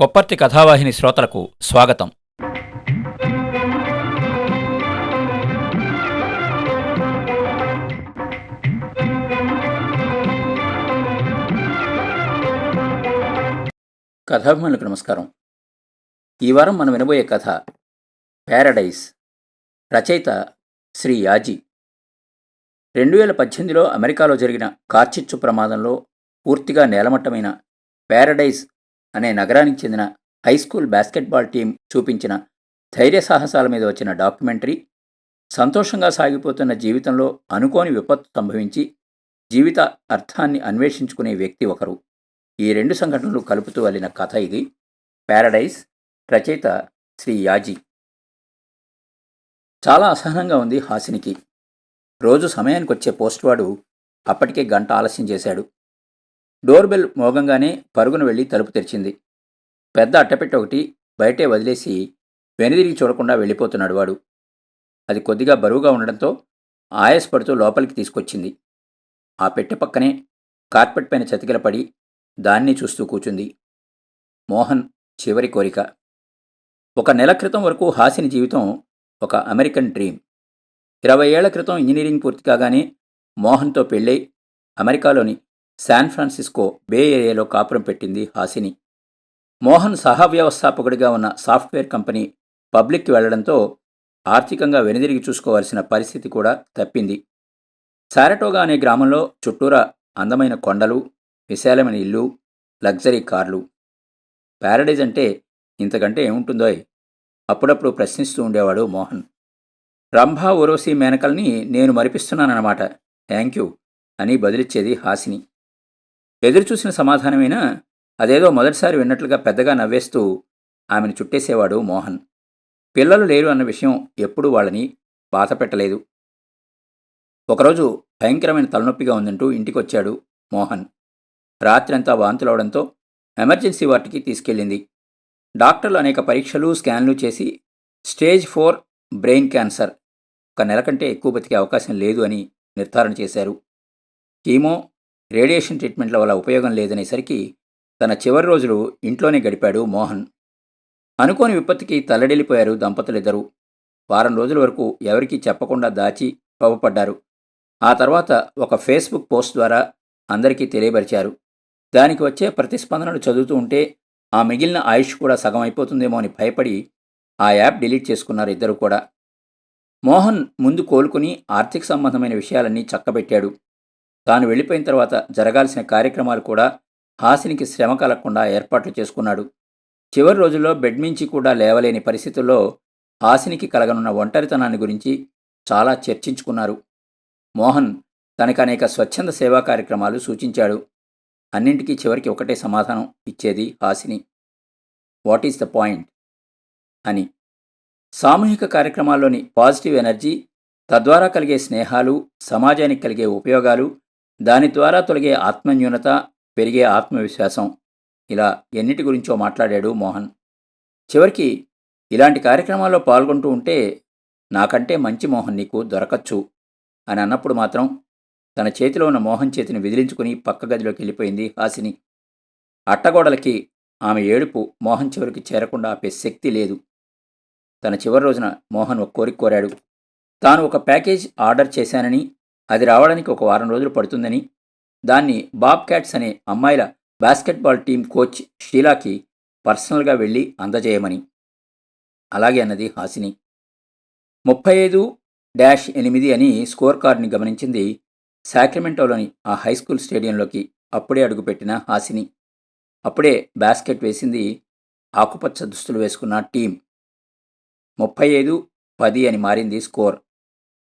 కొప్పర్తి కథావాహిని శ్రోతలకు స్వాగతం. కథాభిమానులకు నమస్కారం. ఈ వారం మనం వినబోయే కథ ప్యారడైజ్ రచయిత శ్రీ యాజీ. రెండు వేల పద్దెనిమిదిలో అమెరికాలో జరిగిన కార్చిచ్చు ప్రమాదంలో పూర్తిగా నేలమట్టమైన ప్యారడైజ్ అనే నగరానికి చెందిన హై స్కూల్ బాస్కెట్బాల్ టీం చూపించిన ధైర్య సాహసాల మీద వచ్చిన డాక్యుమెంటరీ సంతోషంగా సాగిపోతున్న జీవితంలో అనుకోని విపత్తు సంభవించి జీవిత అర్థాన్ని అన్వేషించుకునే వ్యక్తి ఒకరు. ఈ రెండు సంఘటనలు కలుపుతూ వెళ్ళిన కథ ఇది. ప్యారడైజ్ రచయిత శ్రీ యాజీ. చాలా అసహనంగా ఉంది హాసినికి. రోజు సమయానికి వచ్చే పోస్ట్వాడు అప్పటికే గంట ఆలస్యం చేశాడు. డోర్ బెల్ మోగంగానే పరుగున వెళ్ళి తలుపు తెరిచింది. పెద్ద అట్టపెట్టె ఒకటి బయటే వదిలేసి వెనుదిరిగి చూడకుండా వెళ్ళిపోతున్నాడు వాడు. అది కొద్దిగా బరువుగా ఉండడంతో ఆయాసపడుతూ లోపలికి తీసుకొచ్చింది. ఆ పెట్టె పక్కనే కార్పెట్ పైన చతికిలపడి దాన్ని చూస్తూ కూచుంది. మోహన్ చివరి కోరిక. ఒక నెల క్రితం వరకు హాసిని జీవితం ఒక అమెరికన్ డ్రీమ్. ఇరవై ఏళ్ళ క్రితం ఇంజనీరింగ్ పూర్తి కాగానే మోహన్తో పెళ్ళై అమెరికాలోని శాన్ ఫ్రాన్సిస్కో బే ఏరియాలో కాపురం పెట్టింది హాసిని. మోహన్ సహ వ్యవస్థాపకుడిగా ఉన్న సాఫ్ట్వేర్ కంపెనీ పబ్లిక్కి వెళ్ళడంతో ఆర్థికంగా వెనుదిరిగి చూసుకోవాల్సిన పరిస్థితి కూడా తప్పింది. సారటోగా అనే గ్రామంలో చుట్టూరా అందమైన కొండలు విశాలమైన ఇల్లు లగ్జరీ కార్లు. ప్యారడైజ్ అంటే ఇంతకంటే ఏముంటుందోయ్? అప్పుడప్పుడు ప్రశ్నిస్తూ ఉండేవాడు మోహన్. రంభా ఉరోసి మేనకల్ని నేను మరిపిస్తున్నానన్నమాట. థ్యాంక్ యూ అని బదిలిచ్చేది హాసిని. ఎదురుచూసిన సమాధానమైనా? అదేదో మొదటిసారి విన్నట్లుగా పెద్దగా నవ్వేస్తూ ఆమెను చుట్టేసేవాడు మోహన్. పిల్లలు లేరు అన్న విషయం ఎప్పుడూ వాళ్ళని బాధ పెట్టలేదు. ఒకరోజు భయంకరమైన తలనొప్పిగా ఉందంటూ ఇంటికొచ్చాడు మోహన్. రాత్రంతా వాంతులవడంతో ఎమర్జెన్సీ వార్డుకి తీసుకెళ్ళింది. డాక్టర్లు అనేక పరీక్షలు స్కాన్లు చేసి స్టేజ్ ఫోర్ బ్రెయిన్ క్యాన్సర్ ఒక నెల కంటే ఎక్కువ బతికే అవకాశం లేదు అని నిర్ధారణ చేశారు. కీమో రేడియేషన్ ట్రీట్మెంట్ల వల్ల ఉపయోగం లేదనేసరికి తన చివరి రోజులు ఇంట్లోనే గడిపాడు మోహన్. అనుకోని విపత్తుకి తల్లడిల్లిపోయారు దంపతులిద్దరూ. వారం రోజుల వరకు ఎవరికీ చెప్పకుండా దాచి పవపడ్డారు ఆ తర్వాత ఒక ఫేస్బుక్ పోస్ట్ ద్వారా అందరికీ తెలియపరిచారు. దానికి వచ్చే ప్రతిస్పందనలు చదువుతూ ఉంటే ఆ మిగిలిన ఆయుష్ కూడా సగం అయిపోతుందేమో అని భయపడి ఆ యాప్ డిలీట్ చేసుకున్నారు ఇద్దరు కూడా. మోహన్ ముందు కోలుకుని ఆర్థిక సంబంధమైన విషయాలన్నీ చక్కబెట్టాడు. తాను వెళ్ళిపోయిన తర్వాత జరగాల్సిన కార్యక్రమాలు కూడా హాసినికి శ్రమ కలగకుండా ఏర్పాట్లు చేసుకున్నాడు. చివరి రోజుల్లో బెడ్ మించి కూడా లేవలేని పరిస్థితుల్లో హాసినికి కలగనున్న ఒంటరితనాన్ని గురించి చాలా చర్చించుకున్నారు. మోహన్ తనకు అనేక స్వచ్ఛంద సేవా కార్యక్రమాలు సూచించాడు. అన్నింటికీ చివరికి ఒకటే సమాధానం ఇచ్చేది Hasini. What is the point? అని. సామూహిక కార్యక్రమాల్లోని పాజిటివ్ ఎనర్జీ తద్వారా కలిగే స్నేహాలు సమాజానికి కలిగే ఉపయోగాలు దాని ద్వారా తొలగే ఆత్మన్యూనత పెరిగే ఆత్మవిశ్వాసం. ఇలా ఎన్నిటి గురించో మాట్లాడాడు మోహన్. చివరికి ఇలాంటి కార్యక్రమాల్లో పాల్గొంటూ ఉంటే నాకంటే మంచి మోహన్ నీకు దొరకచ్చు అని అన్నప్పుడు మాత్రం తన చేతిలో ఉన్న మోహన్ చేతిని విదిలించుకుని పక్క గదిలోకి వెళ్ళిపోయింది హాసిని. అట్టగోడలకి ఆమె ఏడుపు మోహన్ చివరికి చేరకుండా ఆపే శక్తి లేదు. తన చివరి రోజున మోహన్ ఒక కోరిక కోరాడు. తాను ఒక ప్యాకేజ్ ఆర్డర్ చేశానని అది రావడానికి ఒక వారం రోజులు పడుతుందని దాన్ని బాబ్ క్యాట్స్ అనే అమ్మాయిల బాస్కెట్బాల్ టీం కోచ్ షీలాకి పర్సనల్గా వెళ్ళి అందజేయమని. అలాగే అన్నది హాసిని. ముప్పై ఐదు డాష్ ఎనిమిది అని స్కోర్ కార్డుని గమనించింది శాక్రమెంటోలోని ఆ హై స్కూల్ స్టేడియంలోకి అప్పుడే అడుగుపెట్టిన హాసిని. అప్పుడే బాస్కెట్ వేసింది ఆకుపచ్చ దుస్తులు వేసుకున్న టీం ముప్పై ఐదు పది అని మారింది స్కోర్.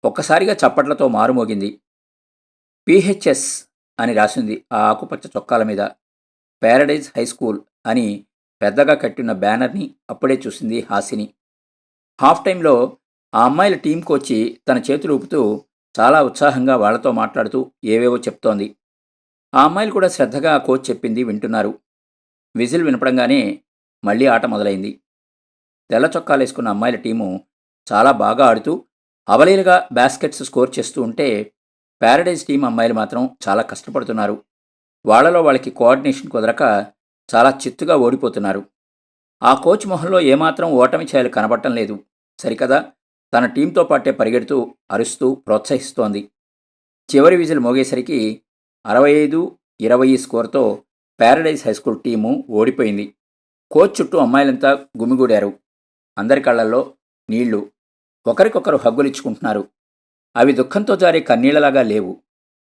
ఒక్కసారిగా చప్పట్లతో మారుమోగింది పిహెచ్ఎస్ అని రాసింది ఆ ఆకుపచ్చ చొక్కాల మీద. ప్యారడైజ్ హై స్కూల్ అని పెద్దగా కట్టిన బ్యానర్ని అప్పుడే చూసింది హాసిని. హాఫ్ టైంలో ఆ అమ్మాయిల టీం కోచి తన చేతులు ఊపుతూ చాలా ఉత్సాహంగా వాళ్ళతో మాట్లాడుతూ ఏవేవో చెప్తోంది. ఆ అమ్మాయిలు కూడా శ్రద్ధగా ఆ కోచ్ చెప్పింది వింటున్నారు. విజిల్ వినపడంగానే మళ్ళీ ఆట మొదలైంది. తెల్ల చొక్కాలేసుకున్న అమ్మాయిల టీము చాలా బాగా ఆడుతూ అవలీలుగా బాస్కెట్స్ స్కోర్ చేస్తూ ఉంటే ప్యారడైజ్ టీం అమ్మాయిలు మాత్రం చాలా కష్టపడుతున్నారు. వాళ్ళలో వాళ్ళకి కోఆర్డినేషన్ కుదరక చాలా చిత్తుగా ఓడిపోతున్నారు. ఆ కోచ్ మొహంలో ఏమాత్రం ఓటమి ఛాయలు కనబడటం లేదు. సరికదా? తన టీంతో పాటే పరిగెడుతూ అరుస్తూ ప్రోత్సహిస్తోంది. చివరి విజిల్ మోగేసరికి అరవై ఐదు ఇరవై స్కోర్తో ప్యారడైజ్ హైస్కూల్ టీము ఓడిపోయింది. కోచ్ చుట్టూ అమ్మాయిలంతా గుమిగూడారు. అందరి కళ్ళల్లో నీళ్ళు ఒకరికొకరు హగ్గులిచ్చుకుంటున్నారు. అవి దుఃఖంతో జారే కన్నీళ్ళలాగా లేవు.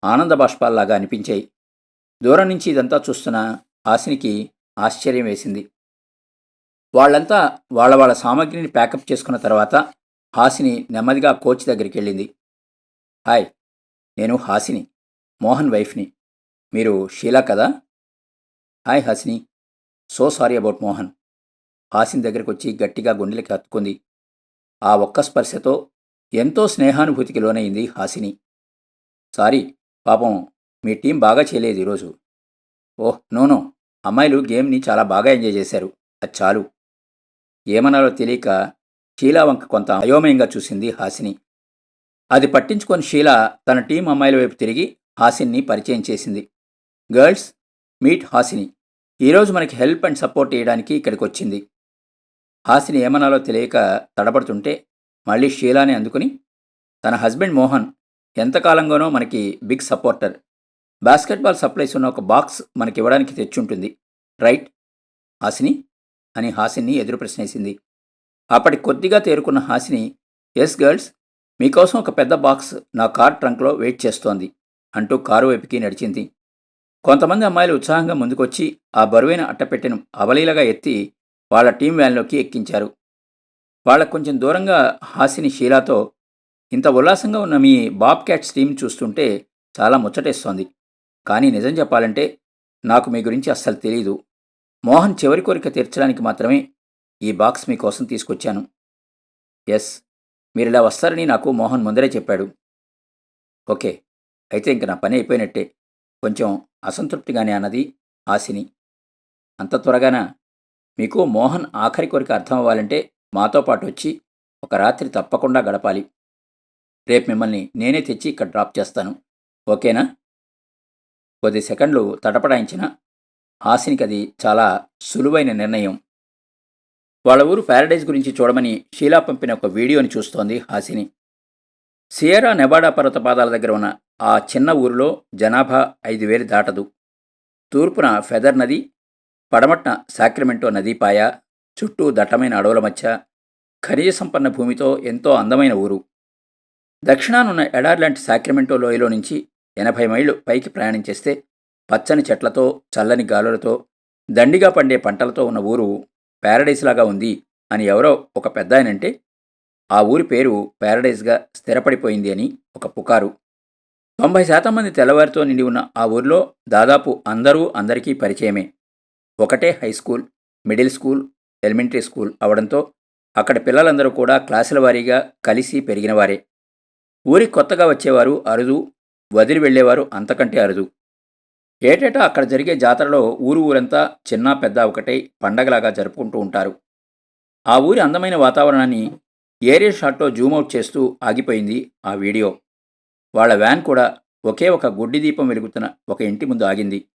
ఆనంద బాష్పాల్లాగా అనిపించాయి. దూరం నుంచి ఇదంతా చూస్తున్న హాసినికి ఆశ్చర్యం వేసింది. వాళ్ళంతా వాళ్ళ వాళ్ళ సామాగ్రిని ప్యాకప్ చేసుకున్న తర్వాత హాసిని నెమ్మదిగా కోచ్ దగ్గరికి వెళ్ళింది హాయ్ నేను హాసిని మోహన్ వైఫ్ని. మీరు షీలా కదా? Hi Hasini so sorry about Mohan. Hasini దగ్గరికి వచ్చి గట్టిగా గుండెలకి హత్తుకుంది ఆ ఒక్క స్పర్శతో ఎంతో స్నేహానుభూతికి లోనైంది హాసిని. సారీ పాపం మీ టీం బాగా చేయలేదు ఈరోజు. ఓహ్ నోనో అమ్మాయిలు గేమ్ని చాలా బాగా ఎంజాయ్ చేశారు. అది చాలు. ఏమనాలో తెలియక షీలా వంక కొంత అయోమయంగా చూసింది హాసిని. అది పట్టించుకొని షీలా తన టీం అమ్మాయిల వైపు తిరిగి హాసిన్ని పరిచయం చేసింది. Girls meet Hasini. ఈరోజు మనకి హెల్ప్ అండ్ సపోర్ట్ చేయడానికి ఇక్కడికి వచ్చింది హాసిని ఏమనాలో తెలియక తడబడుతుంటే మళ్ళీ షీలాని అందుకుని తన హస్బెండ్ మోహన్ ఎంతకాలంగానో మనకి బిగ్ సపోర్టర్. బాస్కెట్బాల్ సప్లైస్ ఉన్న ఒక బాక్స్ మనకి ఇవ్వడానికి తెచ్చుంటుంది. రైట్? హాసిని అని హాసిని ఎదురు ప్రశ్నేసింది. అప్పటి కొద్దిగా తేరుకున్న హాసిని ఎస్ గర్ల్స్ మీకోసం ఒక పెద్ద బాక్స్ నా కార్ ట్రంక్లో వెయిట్ చేస్తోంది అంటూ కారు వైపుకి నడిచింది. కొంతమంది అమ్మాయిలు ఉత్సాహంగా ముందుకొచ్చి ఆ బరువైన అట్టపెట్టెను అవలీలగా ఎత్తి వాళ్ళ టీం వ్యాన్లోకి ఎక్కించారు. వాళ్ళ కొంచెం దూరంగా హాసిని షీలాతో ఇంత ఉల్లాసంగా ఉన్న మీ బాబ్ క్యాట్స్ టీం చూస్తుంటే చాలా ముచ్చటేస్తోంది. కానీ నిజం చెప్పాలంటే నాకు మీ గురించి అస్సలు తెలియదు మోహన్ చివరి కోరిక తీర్చడానికి మాత్రమే ఈ బాక్స్ మీకోసం తీసుకొచ్చాను. ఎస్ మీరు ఇలా వస్తారని నాకు మోహన్ ముందరే చెప్పాడు. ఓకే అయితే ఇంక నా పని అయిపోయినట్టే. కొంచెం అసంతృప్తిగానే అన్నది ఆశిని అంత త్వరగానా? మీకు మోహన్ ఆఖరి కోరిక అర్థం అవ్వాలంటే మాతో పాటు వచ్చి ఒక రాత్రి తప్పకుండా గడపాలి. రేపు మిమ్మల్ని నేనే తెచ్చి ఇక్కడ డ్రాప్ చేస్తాను. ఓకేనా? కొద్ది సెకండ్లు తటపడాయించిన హాసినికి అది చాలా సులువైన నిర్ణయం. వాళ్ళ ఊరు ప్యారడైజ్ గురించి చూడమని షీలా పంపిన ఒక వీడియోని చూస్తోంది హాసిని. సియరా నెబాడా పర్వతపాదాల దగ్గర ఉన్న ఆ చిన్న ఊరిలో జనాభా ఐదు వేలు దాటదు. తూర్పున ఫెదర్ నది పడమట్న సాక్రమెంటో నదీపాయ చుట్టూ దట్టమైన అడవుల మధ్య ఖనిజ సంపన్న భూమితో ఎంతో అందమైన ఊరు. దక్షిణానున్న ఎడార్లాంటి సాక్రమెంటో లోయలో నుంచి ఎనభై మైళ్ళు పైకి ప్రయాణం చేస్తే పచ్చని చెట్లతో చల్లని గాలులతో దండిగా పండే పంటలతో ఉన్న ఊరు ప్యారడైస్ లాగా ఉంది అని ఎవరో ఒక పెద్ద ఆయనంటే ఆ ఊరి పేరు ప్యారడైజ్గా స్థిరపడిపోయింది అని ఒక పుకారు. తొంభై శాతం మంది తెల్లవారితో నిండి ఉన్న ఆ ఊరిలో దాదాపు అందరూ అందరికీ పరిచయమే. ఒకటే high school middle school elementary school అవడంతో అక్కడ పిల్లలందరూ కూడా క్లాసుల వారీగా కలిసి పెరిగినవారే ఊరికి కొత్తగా వచ్చేవారు అరుదు వదిలి వెళ్ళేవారు అంతకంటే అరుదు. ఏటేటా అక్కడ జరిగే జాతరలో ఊరు ఊరంతా చిన్న పెద్ద ఒకటై పండగలాగా జరుపుకుంటూ ఉంటారు. ఆ ఊరి అందమైన వాతావరణాన్ని ఏరియల్ షాట్లో జూమౌట్ చేస్తూ ఆగిపోయింది ఆ వీడియో. వాళ్ళ వ్యాన్ కూడా ఒకే ఒక గుడ్డి దీపం వెలుగుతున్న ఒక ఇంటి ముందు ఆగింది.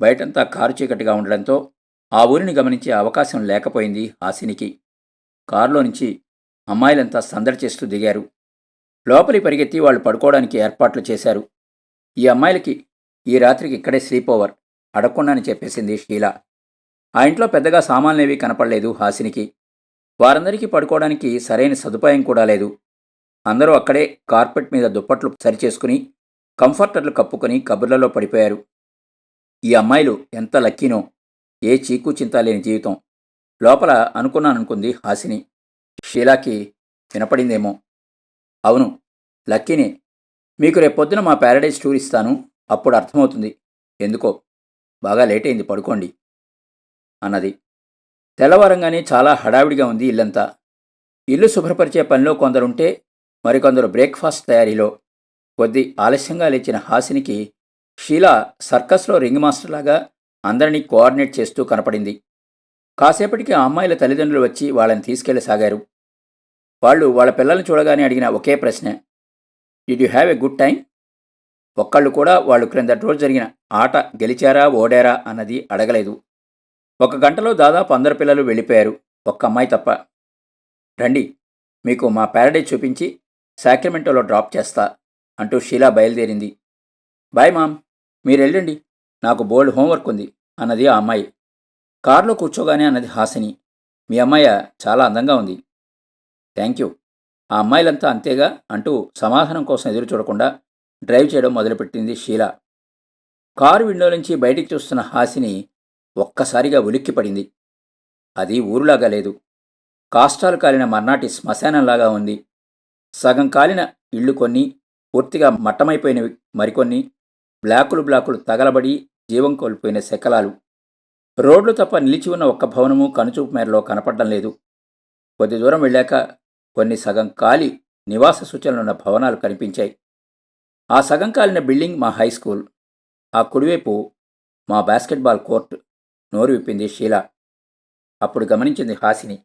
బయటంతా కారు చీకటిగా ఉండడంతో ఆ ఊరిని గమనించే అవకాశం లేకపోయింది హాసినికి. కారులో నుంచి అమ్మాయిలంతా సందడి చేస్తూ దిగారు. లోపలి పరిగెత్తి వాళ్ళు పడుకోవడానికి ఏర్పాట్లు చేశారు. ఈ అమ్మాయిలకి ఈ రాత్రికి ఇక్కడే స్లీప్ ఓవర్ అడగకుండాని చెప్పేసింది షీలా. ఆ ఇంట్లో పెద్దగా సామాన్లేవి కనపడలేదు హాసినికి. వారందరికీ పడుకోవడానికి సరైన సదుపాయం కూడా లేదు. అందరూ అక్కడే కార్పెట్ మీద దుప్పట్లు సరిచేసుకుని కంఫర్టర్లు కప్పుకొని కబుర్లలో పడిపోయారు. ఈ అమ్మాయిలు ఎంత లక్కీనో ఏ చీకు చింత లేని జీవితం. లోపల అనుకున్నాననుకుంది హాసిని. షీలాకి వినపడిందేమో. అవును లక్కీనే. మీకు రేపొద్దున మా ప్యారడైజ్ టూర్ ఇస్తాను. అప్పుడు అర్థమవుతుంది. ఎందుకో? బాగా లేట్ అయింది పడుకోండి. అన్నది. తెల్లవారంగానే చాలా హడావిడిగా ఉంది ఇల్లంతా. ఇల్లు శుభ్రపరిచే పనిలో కొందరుంటే మరికొందరు బ్రేక్ఫాస్ట్ తయారీలో. కొద్ది ఆలస్యంగా లేచిన హాసినికి షీలా సర్కస్లో రింగ్ మాస్టర్ లాగా అందరినీ కోఆర్డినేట్ చేస్తూ కనపడింది. కాసేపటికి ఆ అమ్మాయిల తల్లిదండ్రులు వచ్చి వాళ్ళని తీసుకెళ్ళసాగారు. వాళ్ళు వాళ్ళ పిల్లల్ని చూడగానే అడిగిన ఒకే ప్రశ్న did you have a good time ఒక్కళ్ళు కూడా వాళ్ళు క్రిందటి రోజు జరిగిన ఆట గెలిచారా ఓడారా అన్నది అడగలేదు. ఒక గంటలో దాదాపు అందరు పిల్లలు వెళ్ళిపోయారు ఒక్క అమ్మాయి తప్ప. రండి మీకు మా ప్యారడైజ్ చూపించి సాక్రిమెంటోలో డ్రాప్ చేస్తా అంటూ షీలా బయలుదేరింది. Bye mom. మీరు వెళ్ళండి నాకు బోల్డ్ హోంవర్క్ ఉంది అన్నది ఆ అమ్మాయి. కారులో కూర్చోగానే అన్నది హాసిని. మీ అమ్మాయి చాలా అందంగా ఉంది. Thank you. ఆ అమ్మాయిలంతా అంతేగా అంటూ సమాధానం కోసం ఎదురు చూడకుండా డ్రైవ్ చేయడం మొదలుపెట్టింది షీలా. కారు విండో నుంచి బయటికి చూస్తున్న హాసిని ఒక్కసారిగా ఉలిక్కిపడింది అది ఊరులాగా లేదు. కాష్టాలు కాలిన మర్నాటి శ్మశానంలాగా ఉంది. సగం కాలిన ఇళ్ళు కొన్ని పూర్తిగా మట్టమైపోయినవి మరికొన్ని బ్లాకులు బ్లాకులు తగలబడి జీవం కోల్పోయిన శకలాలు. రోడ్లు తప్ప నిలిచి ఉన్న ఒక్క భవనము కనుచూపు మేరలో కనపడడం లేదు. కొద్ది దూరం వెళ్ళాక కొన్ని సగం కాలి నివాస సూచనలున్న భవనాలు కనిపించాయి. ఆ సగం కాలిన బిల్డింగ్ మా హై స్కూల్. ఆ కుడివైపు మా బాస్కెట్బాల్ కోర్ట్. నోరు విప్పింది షీలా. అప్పుడు గమనించింది హాసిని.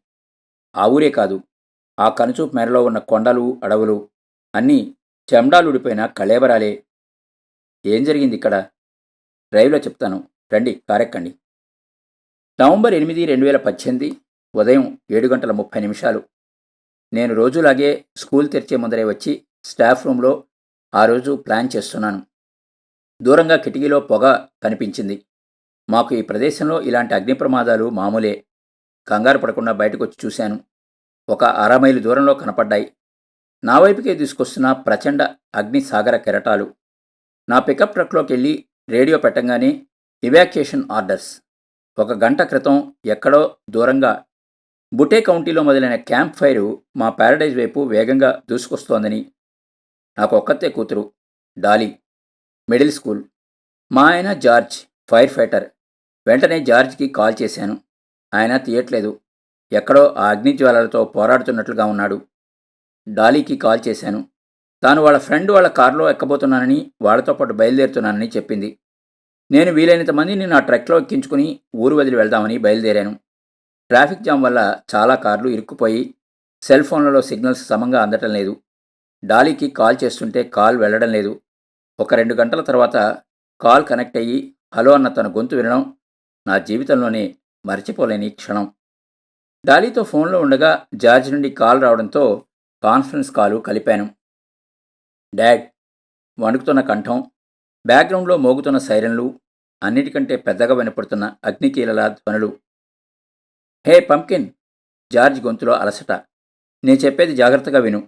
ఆ ఊరే కాదు. ఆ కనుచూపు మేరలో ఉన్న కొండలు అడవులు అన్నీ చెండాలుడిపోయిన కళేబరాలే. ఏం జరిగింది ఇక్కడ? డ్రైవ్లో చెప్తాను. రండి కారెక్కండి. నవంబర్ ఎనిమిది రెండు వేల పద్దెనిమిది ఉదయం ఏడు గంటల ముప్పై నిమిషాలు. నేను రోజులాగే స్కూల్ తెరిచే ముందరే వచ్చి స్టాఫ్ రూమ్లో ఆ రోజు ప్లాన్ చేస్తున్నాను. దూరంగా కిటికీలో పొగ కనిపించింది. మాకు ఈ ప్రదేశంలో ఇలాంటి అగ్ని ప్రమాదాలు మామూలే. కంగారు పడకుండా బయటకు వచ్చి చూశాను. ఒక అర మైలు దూరంలో కనపడ్డాయి. నా వైపుకే తీసుకొస్తున్న ప్రచండ అగ్ని సాగర కెరటాలు. నా పికప్ ట్రక్లోకి వెళ్ళి రేడియో పెట్టంగానే ఇవాక్యుయేషన్ ఆర్డర్స్. ఒక గంట క్రితం ఎక్కడో దూరంగా బుటే కౌంటీలో మొదలైన క్యాంప్ ఫైరు మా ప్యారడైజ్ వైపు వేగంగా దూసుకొస్తోందని. నాకు ఒక్కతే కూతురు డాలీ మిడిల్ స్కూల్. మా ఆయన జార్జ్ ఫైర్ ఫైటర్. వెంటనే జార్జ్కి కాల్ చేశాను. ఆయన తీయట్లేదు. ఎక్కడో ఆ అగ్నిజ్వాలలతో పోరాడుతున్నట్లుగా ఉన్నాడు. డాలీకి కాల్ చేశాను. తాను వాళ్ళ ఫ్రెండ్ వాళ్ళ కారులో ఎక్కబోతున్నానని వాళ్ళతో పాటు బయలుదేరుతున్నానని చెప్పింది. నేను వీలైనంత మందిని నా ట్రక్లో ఎక్కించుకుని ఊరు వదిలి వెళ్దామని బయలుదేరాను. ట్రాఫిక్ జామ్ వల్ల చాలా కార్లు ఇరుక్కుపోయి సెల్ ఫోన్లలో సిగ్నల్స్ సమంగా అందటం లేదు. డాలీకి కాల్ చేస్తుంటే కాల్ వెళ్ళడం లేదు. ఒక రెండు గంటల తర్వాత కాల్ కనెక్ట్ అయ్యి హలో అన్న తన గొంతు వినడం నా జీవితంలోనే మర్చిపోలేని క్షణం. డాలీతో ఫోన్లో ఉండగా జార్జ్ నుండి కాల్ రావడంతో కాన్ఫరెన్స్ కాలు కలిపాను. డాడ్ వణుకుతున్న కంఠం బ్యాక్గ్రౌండ్లో మోగుతున్న సైరన్లు అన్నిటికంటే పెద్దగా వినపడుతున్న అగ్నికీలల ధ్వనులు. హే పంకిన్! జార్జ్ గొంతులో అలసట. నేను చెప్పేది జాగ్రత్తగా విను.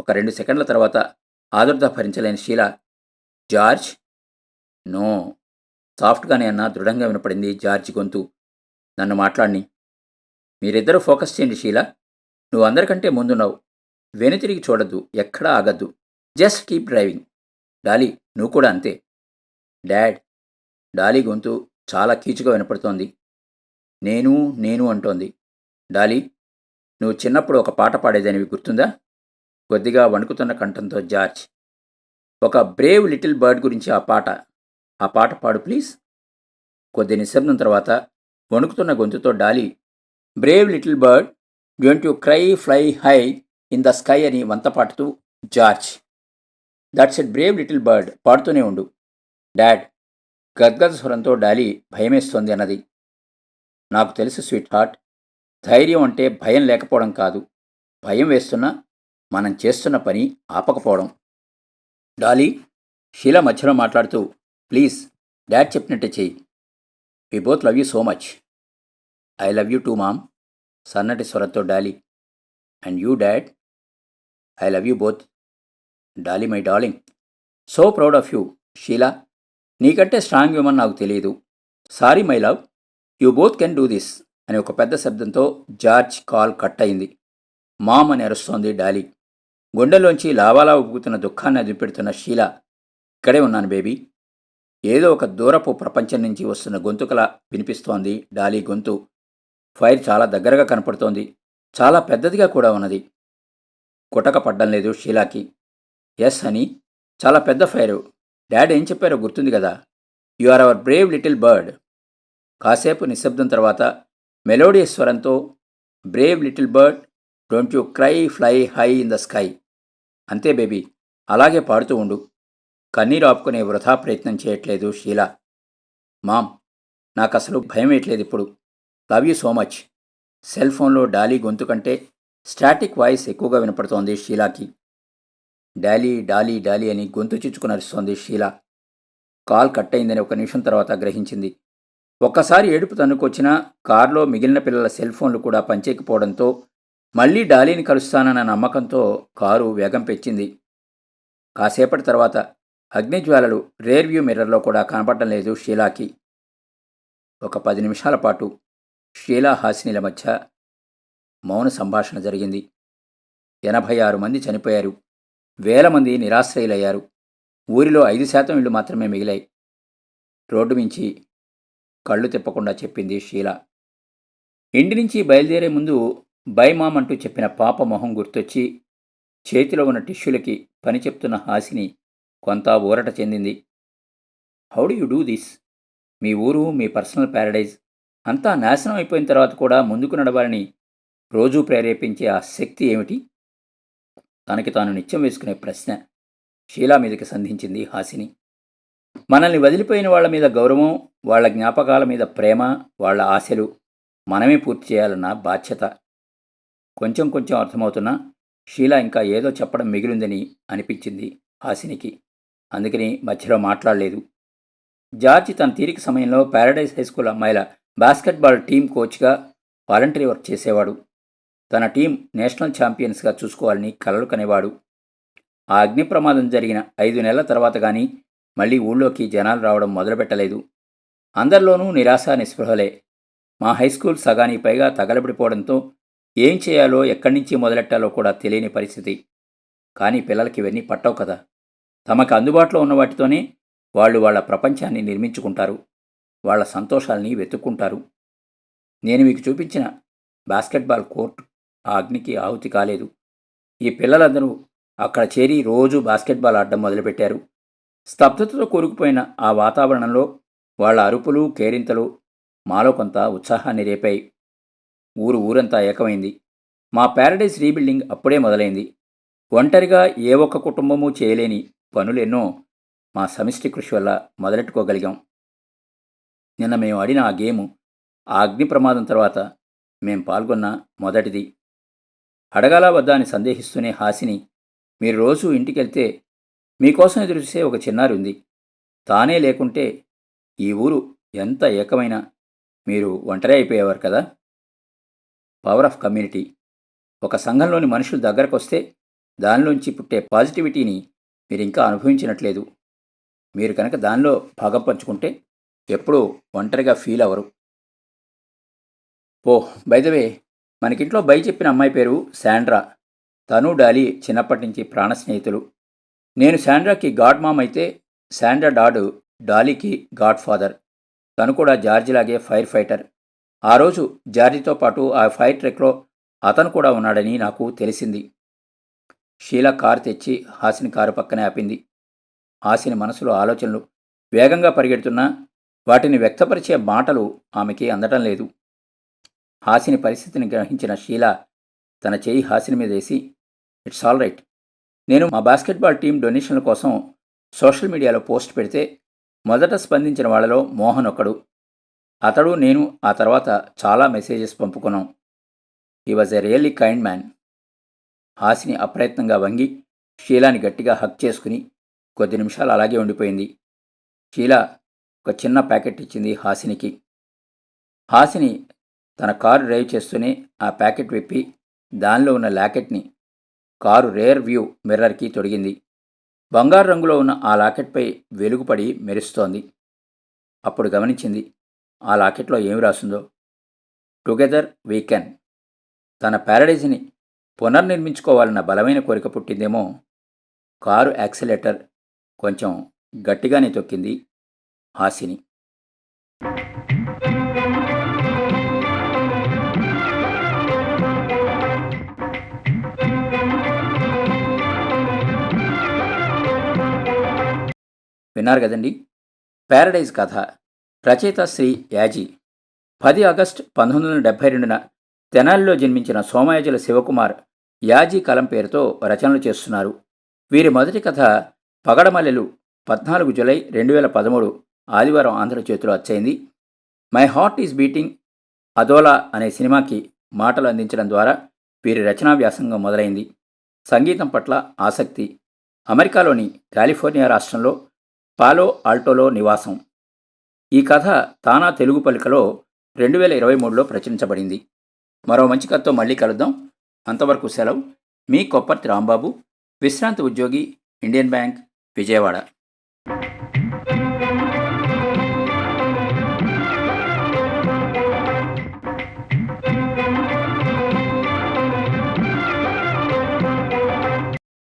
ఒక రెండు సెకండ్ల తర్వాత ఆదుర్ద భరించలేని శీల జార్జ్? నో. సాఫ్ట్గానే అన్నా దృఢంగా వినపడింది జార్జ్ గొంతు. నన్ను మాట్లాడిని. మీరిద్దరూ ఫోకస్ చేయండి షీల నువ్వు అందరికంటే ముందున్నావు. వెనుతిరిగి చూడద్దు. ఎక్కడా ఆగద్దు. జస్ట్ కీప్ డ్రైవింగ్ డాలీ నువ్వు కూడా అంతే. డాడ్ డాలీ గొంతు చాలా కీచుగా వినపడుతోంది. నేను నేను అంటోంది. డాలీ నువ్వు చిన్నప్పుడు ఒక పాట పాడేదనివి గుర్తుందా? కొద్దిగా వణుకుతున్న కంఠంతో జార్జ్. ఒక బ్రేవ్ లిటిల్ బర్డ్ గురించి ఆ పాట. ఆ పాట పాడు ప్లీజ్. కొద్ది నిశ్శబ్దం తర్వాత వణుకుతున్న గొంతుతో Dolly brave little bird going to cry fly high in the sky అని వంత పాటుతూ George. That's a brave little bird పాడుతూనే ఉండు. డాడ్ గద్గద స్వరంతో డాలీ భయమేస్తోంది అన్నది. నాకు తెలుసు స్వీట్ హార్ట్ ధైర్యం అంటే భయం లేకపోవడం కాదు. భయం వేస్తున్నా మనం చేస్తున్న పని ఆపకపోవడం. డాలీ షీల మధ్యలో మాట్లాడుతూ ప్లీజ్ డాడ్ చెప్పినట్టే చెయ్యి. We both love you so much I love you too mom సన్నటి స్వరంతో Dolly and you dad I love you both Dolly my darling. So proud of you Sheela. నీకంటే స్ట్రాంగ్ విమన్ నాకు తెలియదు sorry my love. You both can do this అని ఒక పెద్ద శబ్దంతో George call cut అయింది. మామ్ అని అరుస్తోంది డాలీ. గుండెలోంచి లావాలా ఉబ్బుతున్న దుఃఖాన్ని అదిపెడుతున్న షీల. ఇక్కడే ఉన్నాను బేబీ. ఏదో ఒక దూరపు ప్రపంచం నుంచి వస్తున్న గొంతుకలా వినిపిస్తోంది డాలీ గొంతు. ఫైర్ చాలా దగ్గరగా కనపడుతోంది. చాలా పెద్దదిగా కూడా ఉన్నది. కుటక పడ్డం లేదు షీలాకి. ఎస్ అని చాలా పెద్ద ఫైరు. డాడ్ ఏం చెప్పారో గుర్తుంది కదా? You are our brave little bird. కాసేపు నిశ్శబ్దం తర్వాత మెలోడియస్ స్వరంతో brave little bird don't you cry fly high in the sky. అంతే బేబీ అలాగే పాడుతూ ఉండు. కన్నీరు ఆపుకునే వృధా ప్రయత్నం చేయట్లేదు షీలా. మామ్ నాకు అసలు భయం వేయట్లేదు ఇప్పుడు. Love you so much. Cell ఫోన్లో డాలీ గొంతు కంటే స్టాటిక్ వాయిస్ ఎక్కువగా వినపడుతోంది షీలాకి. డాలీ డాలీ డాలీ అని గొంతు చిచ్చుకుని అరుస్తోంది షీలా. కాల్ కట్ అయిందని ఒక నిమిషం తర్వాత గ్రహించింది. ఒక్కసారి ఏడుపు తన్నుకొచ్చినా కారులో మిగిలిన పిల్లల సెల్ ఫోన్లు కూడా పనిచేయకపోవడంతో మళ్ళీ డాలీని కలుస్తానన్న నమ్మకంతో కారు వేగం పెంచింది. కాసేపటి తర్వాత అగ్నిజ్వాలలు రేర్వ్యూ మిర్రర్లో కూడా కనపడటం లేదు షీలాకి. ఒక పది నిమిషాల పాటు షీలా హాసినిల మధ్య మౌన సంభాషణ జరిగింది. ఎనభై ఆరు మంది చనిపోయారు. వేల మంది నిరాశ్రయులయ్యారు. ఊరిలో ఐదు శాతం ఇళ్ళు మాత్రమే మిగిలాయి. రోడ్డు మించి కళ్ళు తిప్పకుండా చెప్పింది షీల. ఇంటి నుంచి బయలుదేరే ముందు బైమామ్ అంటూ చెప్పిన పాప మొహం గుర్తొచ్చి చేతిలో ఉన్న టిష్యూలకి పని చెప్తున్న హాసిని కొంత ఊరట చెందింది. How do you do this? మీ ఊరు మీ పర్సనల్ ప్యారడైజ్. అంతా నాశనం అయిపోయిన తర్వాత కూడా ముందుకు నడవాలని రోజూ ప్రేరేపించే ఆ శక్తి ఏమిటి? తనకి తాను నిత్యం వేసుకునే ప్రశ్న షీలా మీదకి సంధించింది హాసిని. మనల్ని వదిలిపోయిన వాళ్ళ మీద గౌరవం వాళ్ళ జ్ఞాపకాల మీద ప్రేమ వాళ్ళ ఆశలు మనమే పూర్తి చేయాలన్న బాధ్యత. కొంచెం కొంచెం అర్థమవుతున్నా షీలా ఇంకా ఏదో చెప్పడం మిగిలిందని అనిపించింది హాసినికి. అందుకని మధ్యలో మాట్లాడలేదు. జార్జి తన తీరిక సమయంలో ప్యారడైజ్ హై స్కూల్ అమ్మాయిల బాస్కెట్బాల్ టీం కోచ్గా వాలంటరీ వర్క్ చేసేవాడు. తన టీం నేషనల్ ఛాంపియన్స్గా చూసుకోవాలని కలలు కనేవాడు. ఆ అగ్ని ప్రమాదం జరిగిన ఐదు నెలల తర్వాత కానీ మళ్ళీ ఊళ్ళోకి జనాలు రావడం మొదలుపెట్టలేదు. అందరిలోనూ నిరాశ నిస్పృహలే. మా హై స్కూల్ సగానికి పైగా తగలబడిపోవడంతో ఏం చేయాలో ఎక్కడి నుంచి మొదలెట్టాలో కూడా తెలియని పరిస్థితి. కానీ పిల్లలకి ఇవన్నీ పట్టవు కదా. తమకు అందుబాటులో ఉన్న వాటితోనే వాళ్ళు వాళ్ళ ప్రపంచాన్ని నిర్మించుకుంటారు. వాళ్ళ సంతోషాల్ని వెతుక్కుంటారు. నేను మీకు చూపించిన బాస్కెట్బాల్ కోర్టు ఆ అగ్నికి ఆహుతి కాలేదు. ఈ పిల్లలందరూ అక్కడ చేరి రోజు బాస్కెట్బాల్ ఆడడం మొదలుపెట్టారు. స్తబ్దతతో కూరుకుపోయిన ఆ వాతావరణంలో వాళ్ళ అరుపులు కేరింతలు మాలో కొంత ఉత్సాహాన్ని రేపాయి. ఊరు ఊరంతా ఏకమైంది. మా ప్యారడైజ్ రీబిల్డింగ్ అప్పుడే మొదలైంది. ఒంటరిగా ఏ ఒక్క కుటుంబము చేయలేని పనులెన్నో మా సమిష్టి కృషి వల్ల మొదలెట్టుకోగలిగాం. నిన్న మేము ఆడిన ఆ గేము ఆ అగ్ని ప్రమాదం తర్వాత మేం పాల్గొన్న మొదటిది. అడగాలా వద్దా అని సందేహిస్తూనే హాసిని మీరు రోజు ఇంటికెళ్తే మీకోసం ఎదురుచూసే ఒక చిన్నారి ఉంది తానే లేకుంటే ఈ ఊరు ఎంత ఏకమైనా మీరు ఒంటరి అయిపోయేవారు కదా? Power of community. ఒక సంఘంలోని మనుషులు దగ్గరకు వస్తే దానిలోంచి పుట్టే పాజిటివిటీని మీరు ఇంకా అనుభవించినట్లేదు. మీరు కనుక దానిలో భాగం పంచుకుంటే ఎప్పుడూ ఒంటరిగా ఫీల్ అవ్వరు ఓ బైదవే మనకింట్లో బై చెప్పిన అమ్మాయి పేరు శాండ్రా. తను డాలీ చిన్నప్పటి నుంచి ప్రాణ స్నేహితులు. నేను శాండ్రాకి గాడ్ మామ్ అయితే శాండ్రా డాడ్ డాలీకి గాడ్ ఫాదర్. తను కూడా జార్జిలాగే ఫైర్ ఫైటర్. ఆ రోజు జార్జితో పాటు ఆ ఫైర్ ట్రెక్లో అతను కూడా ఉన్నాడని నాకు తెలిసింది. షీలా కారు తెచ్చి హాసిని కారు పక్కనే ఆపింది. హాసిని మనసులో ఆలోచనలు వేగంగా పరిగెడుతున్నా వాటిని వ్యక్తపరిచే మాటలు ఆమెకి అందటం లేదు. హాసిని పరిస్థితిని గ్రహించిన షీలా తన చేయి హాసిని మీద వేసి ఇట్స్ ఆల్ రైట్. నేను మా బాస్కెట్బాల్ టీం డొనేషన్ల కోసం సోషల్ మీడియాలో పోస్ట్ పెడితే మొదట స్పందించిన వాళ్ళలో మోహన్ ఒకడు అతడు నేను ఆ తర్వాత చాలా messages పంపుకున్నాం. He was a really kind man. Hasini అప్రయత్నంగా వంగి షీలాని గట్టిగా హక్ చేసుకుని కొద్ది నిమిషాలు అలాగే ఉండిపోయింది. షీలా ఒక చిన్న ప్యాకెట్ ఇచ్చింది హాసినికి. హాసిని తన కారు డ్రైవ్ చేస్తూనే ఆ ప్యాకెట్ విప్పి దానిలో ఉన్న లాకెట్ని కారు రేర్ వ్యూ మిర్రర్కి తొడిగింది. బంగారు రంగులో ఉన్న ఆ లాకెట్పై వెలుగుపడి మెరుస్తోంది. అప్పుడు గమనించింది ఆ లాకెట్లో ఏమి రాసిందో. Together we can. తన ప్యారడైజ్ని పునర్నిర్మించుకోవాలన్న బలమైన కోరిక పుట్టిందేమో. కారు యాక్సిలేటర్ కొంచెం గట్టిగానే తొక్కింది హాసిని. విన్నారు కదండి. ప్యారడైజ్ కథ రచయిత శ్రీ యాజీ. పది ఆగస్ట్ పంతొమ్మిది వందల డెబ్బై రెండున తెనాలిలో జన్మించిన సోమయాజుల శివకుమార్ యాజీ కలం పేరుతో రచనలు చేస్తున్నారు. వీరి మొదటి కథ పగడమల్లెలు పద్నాలుగు జులై రెండు వేల పదమూడు ఆదివారం ఆంధ్ర చేతిలో వచ్చైంది మై హార్ట్ ఈజ్ బీటింగ్ అదోలా అనే సినిమాకి మాటలు అందించడం ద్వారా వీరి రచనా వ్యాసంగం మొదలైంది. సంగీతం పట్ల ఆసక్తి అమెరికాలోని కాలిఫోర్నియా రాష్ట్రంలో పాలో ఆల్టోలో నివాసం. ఈ కథ తానా తెలుగు పలికలో రెండు వేల ఇరవై మూడులో ప్రచురించబడింది. మరో మంచి కథతో మళ్ళీ కలుద్దాం. అంతవరకు సెలవు. మీ కొప్పర్తి రాంబాబు విశ్రాంతి ఉద్యోగి ఇండియన్ బ్యాంక్ విజయవాడ.